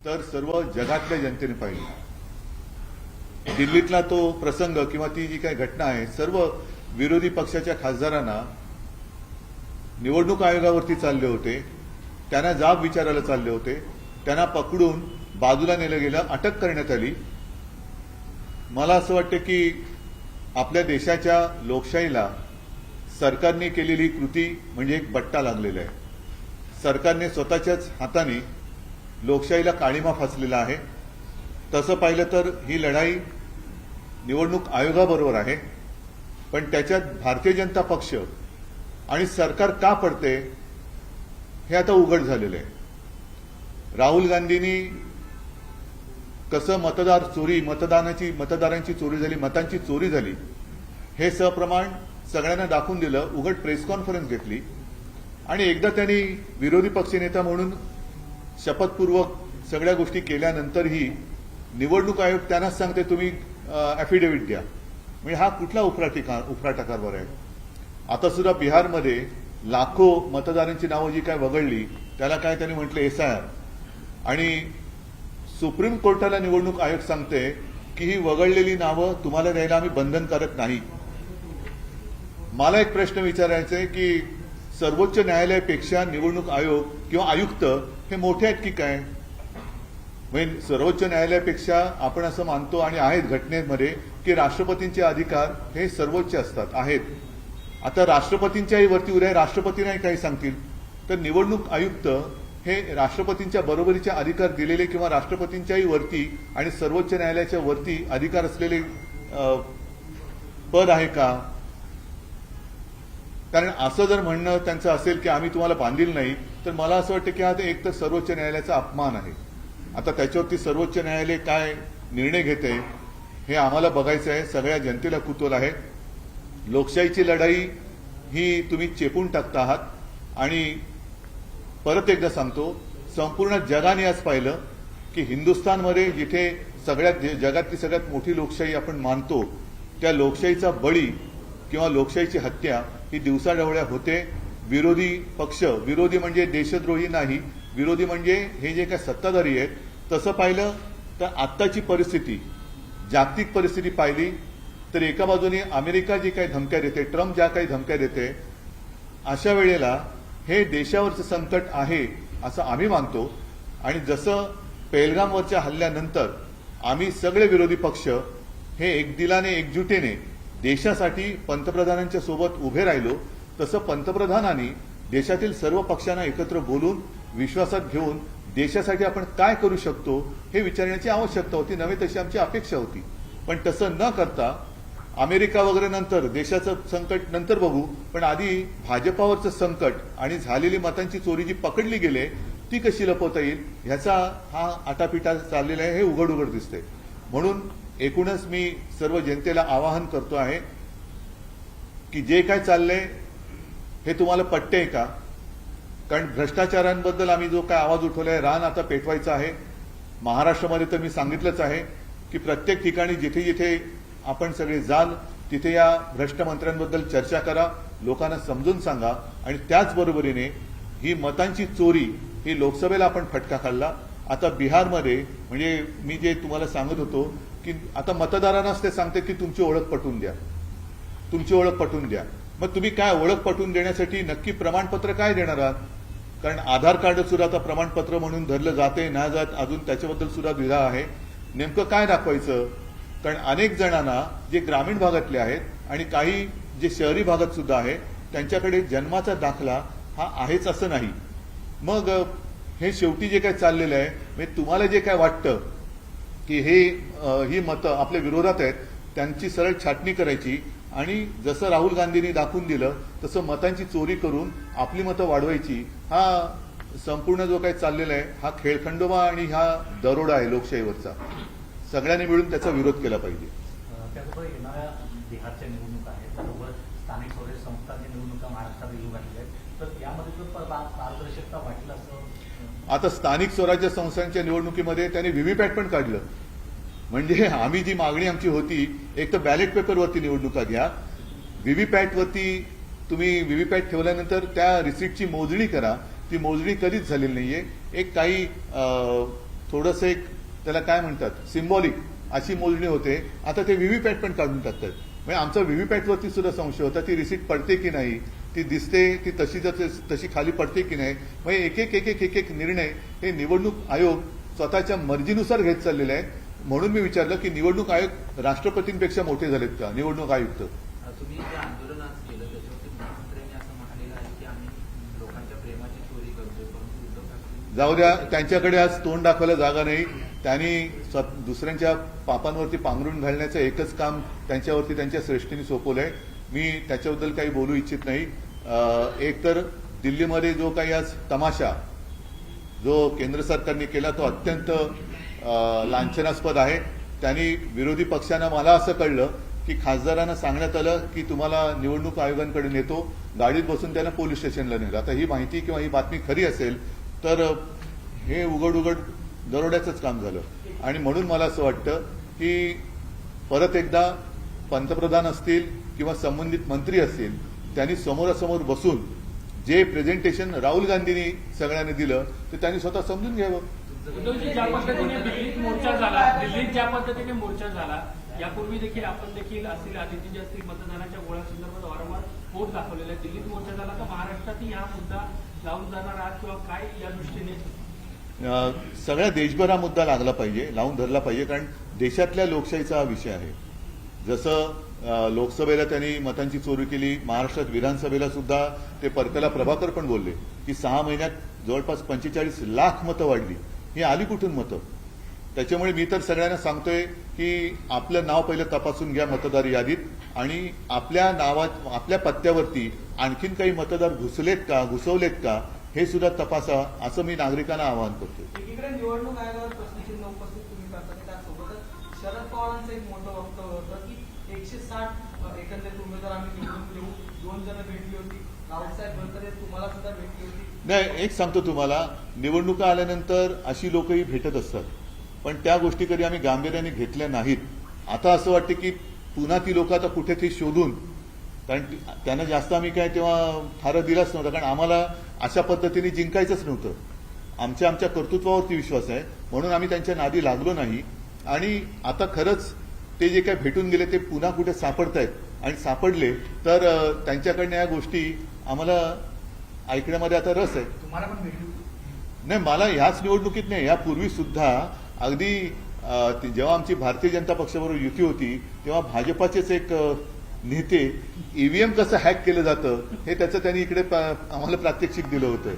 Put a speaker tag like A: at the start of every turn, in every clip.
A: तर सर्व जगातल्या जनतेने पाहिली. दिल्लीतला तो प्रसंग किंवा ती जी काही घटना आहे सर्व विरोधी पक्षाच्या खासदारांना निवडणूक आयोगावरती चालले होते त्यांना जाब विचारायला चालले होते त्यांना पकडून बाजूला नेलं गेलं अटक करण्यात आली. मला असं वाटतं की आपल्या देशाच्या लोकशाहीला सरकारने केलेली कृती म्हणजे एक बट्टा लागलेला आहे. सरकारने स्वतःच्याच हाताने लोकशाहीला काळीमा फासलेला आहे. तसं पाहिलं तर ही लढाई निवडणूक आयोगाबरोबर आहे. पण त्याच्यात भारतीय जनता पक्ष आणि सरकार का पडते हे आता उघड झालेलं आहे. राहुल गांधींनी कसं मतदार चोरी मतदानाची मतदारांची चोरी झाली मतांची चोरी झाली हे सप्रमाण सगळ्यांना दाखवून दिलं उघड प्रेस कॉन्फरन्स घेतली. आणि एकदा त्यांनी विरोधी पक्षनेता म्हणून शपथपूर्वक सगळ्या गोष्टी केल्यानंतरही निवडणूक आयोग त्यांनाच सांगते तुम्ही अॅफिडेव्हिट द्या. म्हणजे हा कुठला उफराटी उफराटा कारभार आहे? आता सुद्धा बिहारमध्ये लाखो मतदारांची नावं जी काय वगळली त्याला काय त्यांनी म्हटलं एस आय आर. आणि सुप्रीम कोर्टाला निवडणूक आयोग सांगते की ही वगळलेली नावं तुम्हाला द्यायला आम्ही बंधनकारक नाही. मला एक प्रश्न विचारायचा आहे की सर्वोच्च न्यायालयापेक्षा निवडणूक आयोग किंवा आयुक्त हे मोठे आहेत की काय? म्हणजे सर्वोच्च न्यायालयापेक्षा आपण असं मानतो आणि आहेत घटनेमध्ये की राष्ट्रपतींचे अधिकार हे सर्वोच्च असतात आहेत. आता राष्ट्रपतींच्याही वरती उद्या राष्ट्रपती नाही काही सांगतील. तर निवडणूक आयुक्त हे राष्ट्रपतींच्या बरोबरीचे अधिकार दिलेले किंवा राष्ट्रपतींच्याही वरती आणि सर्वोच्च न्यायालयाच्या वरती अधिकार असलेले पद आहे का? कारण असं जर म्हणणं त्यांचं असेल की आम्ही तुम्हाला बांधील नाही तर मला असं वाटतं की हा ते एक तर सर्वोच्च न्यायालयाचा अपमान आहे. आता त्याच्यावरती सर्वोच्च न्यायालय काय निर्णय घेते हे आम्हाला बघायचं आहे. सगळ्या जनतेला कुतूहल आहे. लोकशाहीची लढाई ही तुम्ही चेपून टाकता आहात. आणि परत एकदा सांगतो संपूर्ण जगाने आज पाहिलं की हिंदुस्थानमध्ये जिथे सगळ्यात जगातली सगळ्यात मोठी लोकशाही आपण मानतो त्या लोकशाहीचा बळी किंवा लोकशाहीची हत्या ही दिवसाढवळ्या होते. विरोधी पक्ष विरोधी म्हणजे देशद्रोही नाही. विरोधी म्हणजे हे जे काय सत्ताधारी आहेत तसं पाहिलं तर आत्ताची परिस्थिती जागतिक परिस्थिती पाहिली तर एका बाजूने अमेरिका जी काही धमक्या देते ट्रम्प ज्या काही धमक्या देते अशा वेळेला हे देशावरचं संकट आहे असं आम्ही मानतो. आणि जसं पेलगामवरच्या हल्ल्यानंतर आम्ही सगळे विरोधी पक्ष हे एकदिलाने एकजुटीने देशासाठी पंतप्रधानांच्या सोबत उभे राहिलो तसं पंतप्रधानांनी देशातील सर्व पक्षांना एकत्र बोलून विश्वासात घेऊन देशासाठी आपण काय करू शकतो हे विचारण्याची आवश्यकता होती नव्हे तशी आमची अपेक्षा होती. पण तसं न करता अमेरिका वगैरे नंतर देशाचं संकट नंतर बघू पण आधी भाजपावरचं संकट आणि झालेली मतांची चोरी जी पकडली गेले ती कशी लपवता येईल? ह्याचा हा आटापिटा चाललेला आहे हे उघड उघड दिसते म्हणून एकूणच मी सर्व जनतेला आवाहन करतो आहे की जे काय चाललंय हे तुम्हाला पटते का? कारण भ्रष्टाचारांबद्दल आम्ही जो काय आवाज उठवलाय रान आता पेटवायचा आहे. महाराष्ट्रामध्ये तर मी सांगितलंच आहे की प्रत्येक ठिकाणी जिथे जिथे आपण सगळे जाल तिथे या भ्रष्ट मंत्र्यांबद्दल चर्चा करा लोकांना समजून सांगा आणि त्याचबरोबरीने ही मतांची चोरी ही लोकसभेला आपण फटका खाल्ला. आता बिहारमध्ये म्हणजे मी जे तुम्हाला सांगत होतो की आता मतदारांनाच ते सांगते की तुमची ओळख पटवून द्या. तुमची ओळख पटवून द्या. मग तुम्ही काय ओळख पटवून देण्यासाठी नक्की प्रमाणपत्र काय देणार आहात? कारण आधार कार्ड सुद्धा आता प्रमाणपत्र म्हणून धरलं जाते ना जात अजून त्याच्याबद्दल सुद्धा द्विधा आहे. नेमकं काय दाखवायचं? कारण अनेक जणांना जे ग्रामीण भागातले आहेत आणि काही जे शहरी भागात सुद्धा आहे त्यांच्याकडे जन्माचा दाखला हा आहेच असं नाही. मग हे शेवटी जे काय चाललेलं आहे म्हणजे तुम्हाला जे काय वाटतं की हे ही मतं आपल्या विरोधात आहेत त्यांची सरळ छाटणी करायची आणि जसं राहुल गांधींनी दाखवून दिलं तसं मतांची चोरी करून आपली मतं वाढवायची हा संपूर्ण जो काही चाललेला आहे हा खेळखंडोबा आणि हा दरोडा आहे लोकशाहीवरचा. सगळ्यांनी मिळून त्याचा विरोध केला पाहिजे
B: अं, त्याचबरोबर येणाऱ्या बिहारच्या निवडणुका आहेत बरोबर स्थानिक स्वराज्य संस्थांच्या निवडणुका महाराष्ट्रात येऊ घातल्या आहेत तर यामध्ये जर पा- पा- पारदर्शकता वाटेल असं अं,
A: आता स्थानिक स्वराज्य संस्थांच्या निवडणुकीमध्ये त्यांनी व्हीव्हीपॅट पण काढलं. म्हणजे आम्ही जी मागणी आमची होती एक तर बॅलेट पेपरवरती निवडणुका घ्या. व्हीव्हीपॅटवरती तुम्ही व्हीव्हीपॅट ठेवल्यानंतर त्या रिसिप्टची मोजणी करा. ती मोजणी कधीच झालेली नाहीये. एक काही थोडंसं एक त्याला काय म्हणतात सिम्बॉलिक अशी मोजणी होते. आता ते व्हीव्हीपॅट पण काढून टाकतात. म्हणजे आमचा व्हीव्हीपॅटवरती सुद्धा संशय होता ती रिसिप्ट पडते की नाही? ती दिसते ती तशी जर तशी खाली पडते की नाही म्हणजे एक एक एक एक एक एक निर्णय हे निवडणूक आयोग स्वतःच्या मर्जीनुसार घेत चाललेले आहे. म्हणून मी विचारलं की निवडणूक आयोग राष्ट्रपतींपेक्षा मोठे झालेत का? निवडणूक आयुक्त.
C: आहे
A: जाऊ द्या त्यांच्याकडे आज तोंड दाखवायला जागा नाही. त्यांनी दुसऱ्यांच्या पापांवरती पांघरून घालण्याचं एकच काम त्यांच्यावरती त्यांच्या श्रेष्ठीने सोपवलंय. मी त्याच्याबद्दल काही बोलू इच्छित नाही. एकतर दिल्लीमध्ये जो काही आज तमाशा जो केंद्र सरकारने केला तो अत्यंत लांछनास्पद आहे. त्यांनी विरोधी पक्षांना मला असं कळलं की खासदारांना सांगण्यात आलं की तुम्हाला निवडणूक आयोगांकडे नेतो गाडीत बसून त्यांना पोलीस स्टेशनला नेलं आता ही माहिती किंवा ही बातमी खरी असेल तर हे उघड उघड दरोड्याचंच काम झालं. आणि म्हणून मला असं वाटतं की परत एकदा पंतप्रधान असतील किंवा संबंधित मंत्री असतील त्यांनी समोरासमोर बसून जे प्रेझेंटेशन राहुल गांधींनी सगळ्यांनी दिलं ते त्यांनी स्वतः समजून घ्यावं.
D: ज्या पद्धतीने दिल्लीत मोर्चा झाला दिल्लीत ज्या पद्धतीने मोर्चा झाला यापूर्वी देखील आपण देखील असतील आदित्यजी असतील मतदानाच्या गोळ्यासंदर्भात वारंवार बोट दाखवलेला आहे दिल्लीत मोर्चा झाला तर महाराष्ट्रातही हा मुद्दा लावून जाणार आहात किंवा काय या दृष्टीने?
A: सगळ्या देशभर हा मुद्दा लागला पाहिजे लावून धरला पाहिजे कारण देशातल्या लोकशाहीचा हा विषय आहे. जसं लोकसभेला त्यांनी मतांची चोरी केली महाराष्ट्रात विधानसभेला सुद्धा ते परकला प्रभाकर पण बोलले की सहा महिन्यात जवळपास पंचेचाळीस लाख मतं वाढली. ही आली कुठून मतं? त्याच्यामुळे मी तर सगळ्यांना सांगतोय की आपलं नाव पहिलं तपासून घ्या मतदार यादीत आणि आपल्या नावात आपल्या पत्त्यावरती आणखीन काही मतदार घुसलेत का घुसवलेत का हे सुद्धा तपासा असं मी नागरिकांना आवाहन करतोय.
E: निवडणूक आयोगावर प्रश्नचिन्ह उपस्थित शरद पवारांचं एक मोठं वक्तव्य होतं की एकशे साठ एकंदरीत उमेदवार आम्ही निवडून देऊ. दोन जण भेटली होती. रावसाहेब बनकरे तुम्हाला सुद्धा भेटली होती.
A: नाही एक सांगतो तुम्हाला. निवडणुका आल्यानंतर अशी लोकही भेटत असतात. पण त्या गोष्टी कधी आम्ही गांभीर्याने घेतल्या नाहीत. आता असं वाटतं की पुन्हा ती लोक आता कुठेतरी शोधून कारण त्यांना जास्त आम्ही काय तेव्हा थारं दिलाच नव्हता. कारण आम्हाला अशा पद्धतीने जिंकायचंच नव्हतं. आमच्या आमच्या कर्तृत्वावरती विश्वास आहे. म्हणून आम्ही त्यांच्या नादी लागलो नाही. आणि आता खरंच ते जे काय भेटून गेले ते पुन्हा कुठे सापडतायत. आणि सापडले तर त्यांच्याकडनं या गोष्टी आम्हाला ऐकण्यामध्ये आता रस आहे.
B: तुम्हाला पण भेटली
A: नाही मला ह्याच निवडणुकीत नाही यापूर्वी सुद्धा अगदी जेव्हा आमची भारतीय जनता पक्षाबरोबर युती होती तेव्हा भाजपाचेच एक नेते ईव्हीएम कसं हॅक केलं जातं हे त्याचं त्यांनी इकडे आम्हाला प्रात्यक्षिक दिलं होतं.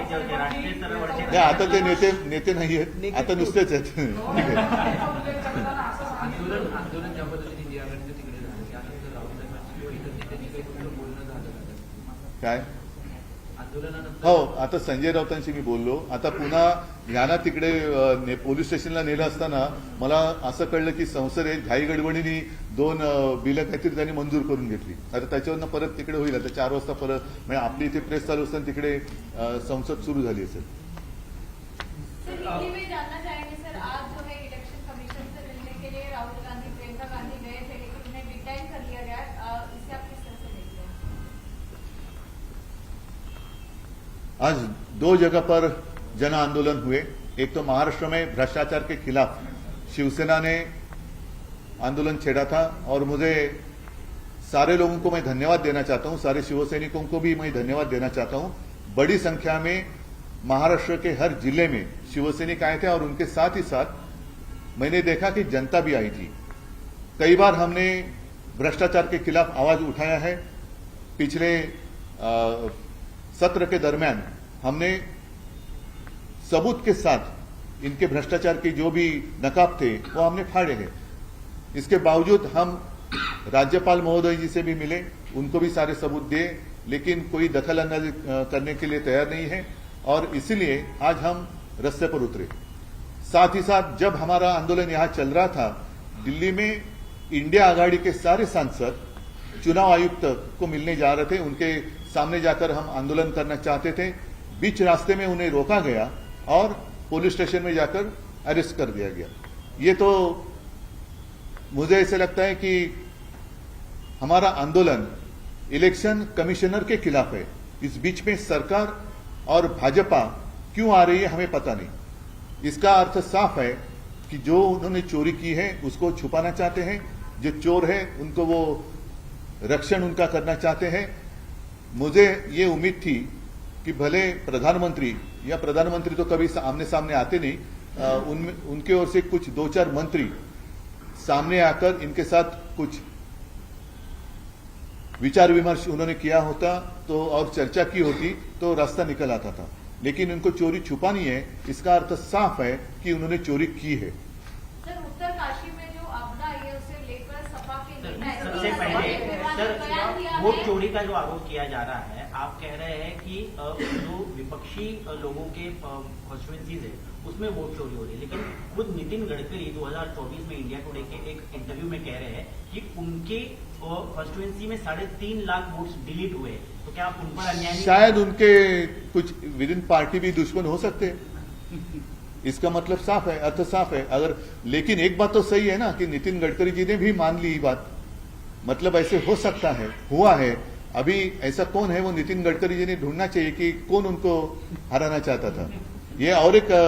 A: नाही आता ते नेते नेते नाही आहेत. आता नुसतेच आहेत.
C: का?
A: काय? हो आता संजय राऊतांशी मी बोललो. आता पुन्हा ह्यांना तिकडे पोलीस स्टेशनला नेलं असताना मला असं कळलं की संसदेत घाई गडबडीने दोन बिलं काहीतरी त्यांनी मंजूर करून घेतली. आता त्याच्यावरनं परत तिकडे होईल. आता चार वाजता परत म्हणजे आपली इथे प्रेस चालू असताना तिकडे संसद सुरू झाली असेल.
F: आज
A: दो जगह पर जन आंदोलन हुए। एक तो महाराष्ट्र में भ्रष्टाचार के खिलाफ शिवसेना ने आंदोलन छेड़ा था और मुझे सारे लोगों को मैं धन्यवाद देना चाहता हूँ सारे शिवसैनिकों को भी मैं धन्यवाद देना चाहता हूँ। बड़ी संख्या में महाराष्ट्र के हर ज़िले में शिवसैनिक आए थे और उनके साथ ही साथ मैंने देखा कि जनता भी आई थी। कई बार हमने भ्रष्टाचार के खिलाफ आवाज़ उठाया है। पिछले अ, सत्र के दरमियान हमने सबूत के साथ इनके भ्रष्टाचार के जो भी नकाब थे, वो हमने फाड़े हैं। इसके बावजूद हम राज्यपाल महोदय जी से भी मिले, उनको भी सारे सबूत दिए, लेकिन कोई दखल अंदाजी करने के लिए तैयार नहीं है और इसीलिए आज हम रस्ते पर उतरे। साथ ही साथ जब हमारा आंदोलन यहाँ चल रहा था, दिल्ली में इंडिया आघाड़ी के सारे सांसद चुनाव आयुक्त को मिलने जा रहे थे, उनके सामने जाकर हम आंदोलन करना चाहते थे। बीच रास्ते में उन्हें रोका गया और पुलिस स्टेशन में जाकर अरेस्ट कर दिया गया। ये तो मुझे ऐसे लगता है कि हमारा आंदोलन इलेक्शन कमिश्नर के खिलाफ है। इस बीच में सरकार और भाजपा क्यों आ रही है, हमें पता नहीं। इसका अर्थ साफ़ है कि जो उन्होंने चोरी की है, उसको छुपाना चाहते हैं। जो चोर है, उनको वो रक्षण उनका करना चाहते हैं। मुझे ये उम्मीद थी कि भले प्रधानमंत्री या प्रधानमंत्री तो कभी आमने सामने आते नहीं उनमें उनके ओर से कुछ दो चार मंत्री सामने आकर इनके साथ कुछ विचार विमर्श उन्होंने किया होता तो और चर्चा की होती तो रास्ता निकल आता था। लेकिन उनको चोरी छुपानी है इसका अर्थ साफ़ है कि उन्होंने चोरी की है।
F: सर उत्तर काशी में जो आपदा आई है उसे लेकर सपा के नेता
G: सर वोट चोरी का जो आरोप किया जा रहा है आप कह रहे हैं कि जो विपक्षी लोगों के कॉन्स्टिट्युएंसीज है उसमें वोट चोरी हो रही है। लेकिन खुद नितिन गडकरी 2024 में इंडिया टुडे के एक इंटरव्यू में कह रहे हैं कि उनके कॉन्स्टिट्युएंसी में साढ़े तीन लाख वोट डिलीट हुए हैं। तो क्या आप उन पर अन्याय
A: शायद उनके कुछ विद इन पार्टी भी दुश्मन हो सकते हैं। इसका मतलब साफ़ है अर्थ साफ़ है। अगर लेकिन एक बात तो सही है ना कि नितिन गडकरी जी ने भी मान ली बात। मतलब ऐसे हो सकता है हुआ है। अभी ऐसा कौन है वो नितिन गडकरी जी ने ढूंढना चाहिए कि कौन उनको हराना चाहता था? ये और एक अ,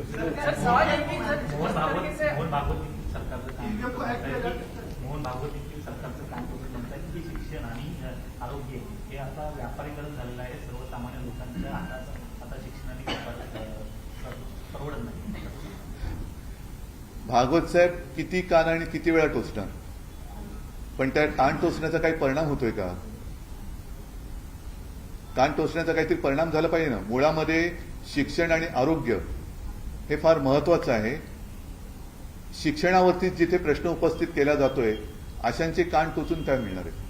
B: सर,
E: सवाल आहे. की
B: भागवत
A: साहेब किती कान आणि किती वेळा टोचणार पण त्या कान टोचण्याचा काही परिणाम होतोय का? कान टोचण्याचा काहीतरी परिणाम झाला पाहिजे ना? मुळामध्ये शिक्षण आणि आरोग्य हे फार महत्वाचं आहे. शिक्षणावरती जिथे प्रश्न उपस्थित केला जातोय अशांचे कान टोचून काय मिळणार आहे?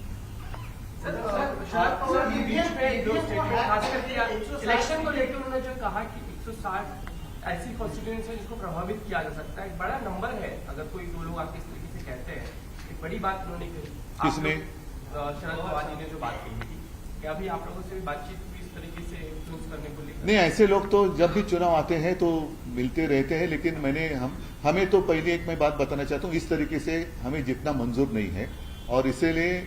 H: इलेक्शन को लेकर उन्होंने जो कहा कि 160 ऐसी कॉन्स्टिट्यूंसी है जिसको प्रभावित किया जा सकता है। एक बड़ा नंबर है अगर कोई दो लोग आके इस तरीके से कहते हैं। एक बड़ी बात उन्होंने कही।
A: किसने?
H: शरद पवार जी ने जो बात कही थी कि अभी आप लोगों से बातचीत हुई इस तरीके से इन्फ्लुएंस करने को लेकर।
A: नहीं ऐसे लोग तो जब भी चुनाव आते हैं तो मिलते रहते हैं लेकिन मैंने हम हमें तो पहले एक मैं बात बताना चाहता हूँ इस तरीके से हमें जितना मंजूर नहीं है। और इसीलिए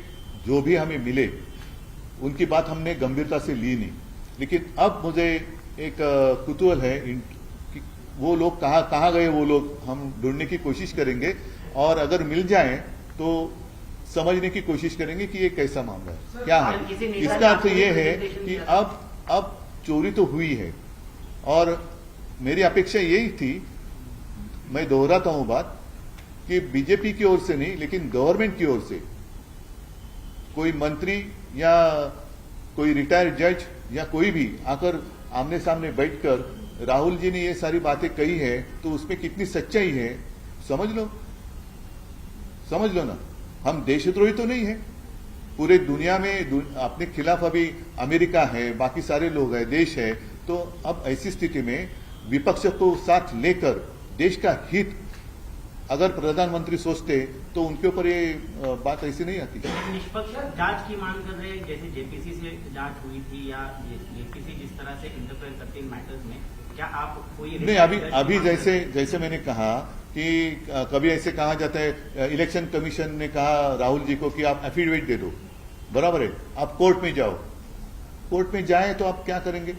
A: जो भी हमें मिले उनकी बात हमने गंभीरता से ली नहीं। लेकिन अब मुझे एक कुतूहल है वो लोग कहाँ कहाँ गए वो लोग हम ढूँढने की कोशिश करेंगे। और अगर मिल जाए तो समझने की कोशिश करेंगे कि ये कैसा मामला है। क्या है इसका अर्थ ये है कि अब अब चोरी तो हुई है। और मेरी अपेक्षा यही थी मैं दोहराता हूँ बात कि बीजेपी की ओर से नहीं लेकिन गवर्नमेंट की ओर से कोई मंत्री या कोई रिटायर्ड जज या कोई भी आकर आमने सामने बैठकर राहुल जी ने ये सारी बातें कही है तो उसमें कितनी सच्चाई है? समझ लो। समझ लो ना। हम देशद्रोही तो नहीं है। पूरे दुनिया में अपने खिलाफ अभी अमेरिका है, बाकी सारे लोग है, देश है तो अब ऐसी स्थिति में विपक्ष को साथ लेकर देश का हित अगर प्रधानमंत्री सोचते तो उनके ऊपर ये बात ऐसी नहीं आती।
G: निष्पक्ष जाँच की मांग कर रहे हैं, जैसे जेपीसी से जाँच हुई थी या जेपीसी जिस तरह से इंटरफेयर करते मैटर्स में क्या आप कोई
A: नहीं अभी अभी जैसे जैसे मैंने कहा कि कभी ऐसे कहा जाता है इलेक्शन कमीशन ने कहा राहुल जी को कि आप एफिडेविट दे दो। बराबर है? आप कोर्ट में जाओ। कोर्ट में जाए तो आप क्या करेंगे?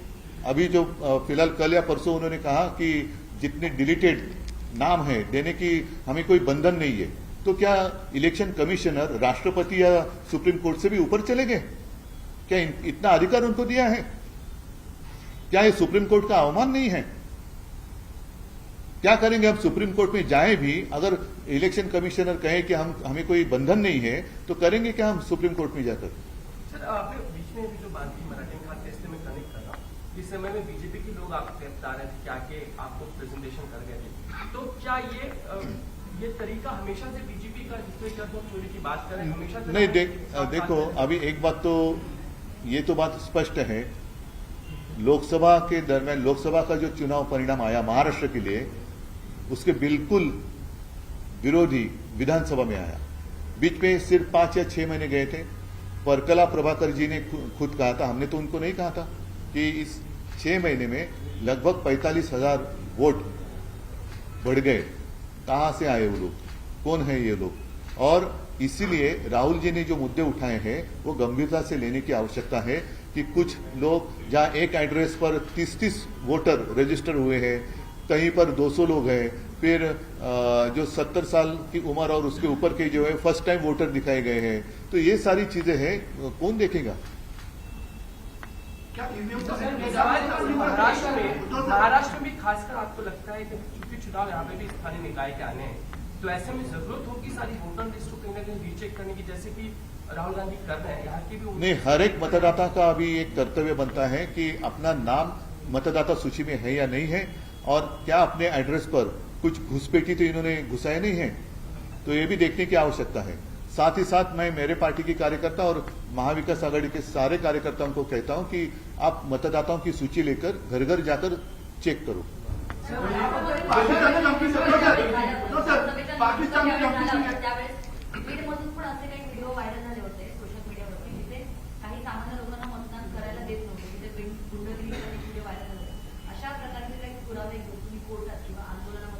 A: अभी जो फ़िलहाल कल या परसों उन्होंने कहा कि जितने डिलीटेड नाम है देने की हमें कोई बंधन नहीं है तो क्या इलेक्शन कमिश्नर राष्ट्रपति या सुप्रीम कोर्ट से भी ऊपर चले गए? क्या इतना अधिकार उनको दिया है? क्या ये सुप्रीम कोर्ट का अवमान नहीं है? क्या करेंगे हम सुप्रीम कोर्ट में जाए भी अगर इलेक्शन कमिश्नर कहे कि हम हमें कोई बंधन नहीं है तो करेंगे क्या हम सुप्रीम कोर्ट में जाकर?
H: सर आपने बीच में भी जो बात की मराठी में कनेक्ट कर इस समय में बीजेपी के लोग आपसे बता रहे थे कि आके आपको प्रेजेंटेशन कर गए थे तो क्या ये ये तरीका हमेशा से बीजेपी का से चोरी की बात करें हमेशा
A: नहीं देख देखो अभी एक बात तो ये तो बात स्पष्ट है लोकसभा के दरमियान, लोकसभा का जो चुनाव परिणाम आया महाराष्ट्र के लिए, उसके बिल्कुल विरोधी विधानसभा में आया। बीच में सिर्फ़ पाँच या छह महीने गए थे। परकला प्रभाकर जी ने खुद कहा था, हमने तो उनको नहीं कहा था कि इस छह महीने में लगभग पैंतालीस हज़ार वोट बढ़ गए। कहाँ से आए वो लोग? कौन है ये लोग? और इसीलिए राहुल जी ने जो मुद्दे उठाए हैं, वो गंभीरता से लेने की आवश्यकता है कि कुछ लोग, जहाँ एक एड्रेस पर 30-30 वोटर रजिस्टर हुए हैं, कहीं पर 200 लोग हैं, फिर जो 70 साल की उम्र और उसके ऊपर के जो है फ़र्स्ट टाइम वोटर दिखाए गए हैं। तो ये सारी चीज़ें हैं। कौन देखेगा?
H: महाराष्ट्र में खासकर आपको लगता है कि चुनाव यहाँ पे भी स्थानीय निकाय के आने हैं। तो ऐसे में ज़रूरत होगी सारी वोटर लिस्ट को कहीं ना कहीं रीचेक करने की, जैसे कि राहुल गांधी कर रहे हैं, यहाँ की भी
A: नहीं, हर एक मतदाता का अभी एक कर्तव्य बनता है कि अपना नाम मतदाता सूची में है या नहीं है और क्या अपने एड्रेस पर कुछ घुसपैठी तो इन्होंने घुसाए नहीं है? तो ये भी देखने की आवश्यकता है। साथ ही साथ मैं मेरे पार्टी के कार्यकर्ता और महाविकास आघाड़ी के सारे कार्यकर्ताओं को कहता हूँ कि आप मतदाताओं की सूची लेकर घर घर जाकर चेक करो।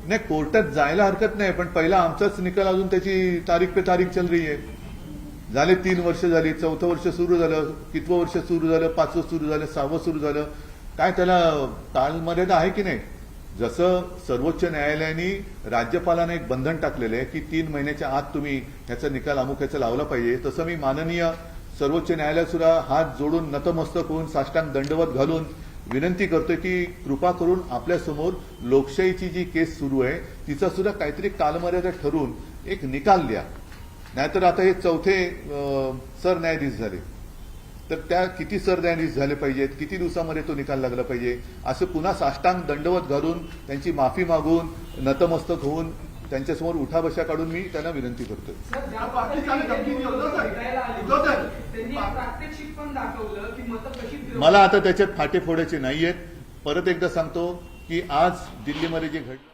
A: नाही कोर्टात जायला हरकत नाही पण पहिला आमचाच निकाल अजून त्याची तारीख पे तारीख चल रही आहे. झाले तीन वर्ष झाली चौथं वर्ष सुरू झालं कितवं वर्ष सुरू झालं पाचवं सुरू झालं सहावं सुरू झालं. काय त्याला कालमर्यादा आहे की नाही? जसं सर्वोच्च न्यायालयाने राज्यपालांना एक बंधन टाकलेलं आहे की तीन महिन्याच्या आत तुम्ही ह्याचा निकाल अमुक ह्याचा लावला पाहिजे. तसं मी माननीय सर्वोच्च न्यायालयात सुद्धा हात जोडून नतमस्तक होऊन साष्टांग दंडवत घालून विनंती करतोय की कृपा करून आपल्यासमोर लोकशाहीची जी केस सुरू आहे तिचा सुद्धा काहीतरी कालमर्यादा ठरवून एक निकाल द्या. नाहीतर आता हे चौथे सरन्यायाधीश झाले. तर त्या किती सरन्यायाधीश झाले पाहिजेत किती दिवसामध्ये तो निकाल लागला पाहिजे असं पुन्हा साष्टांग दंडवत घालून त्यांची माफी मागून नतमस्तक होऊन त्यांच्यासमोर उठाबशा काढून मी त्यांना विनंती करतोय
E: सर, ज्या
I: पाकिस्तानी धमकी दिली होती, सर.
E: भेटायला आले
I: उद्धव सर.
E: त्यांनी एक प्रात्यक्षिक पण दाखवलं की मतं कशी फिरवतात.
A: मला आता त्याच्यात फाटे फोडायचे नाहीयेत परत एकदा सांगतो की आज दिल्लीमध्ये जे घडलं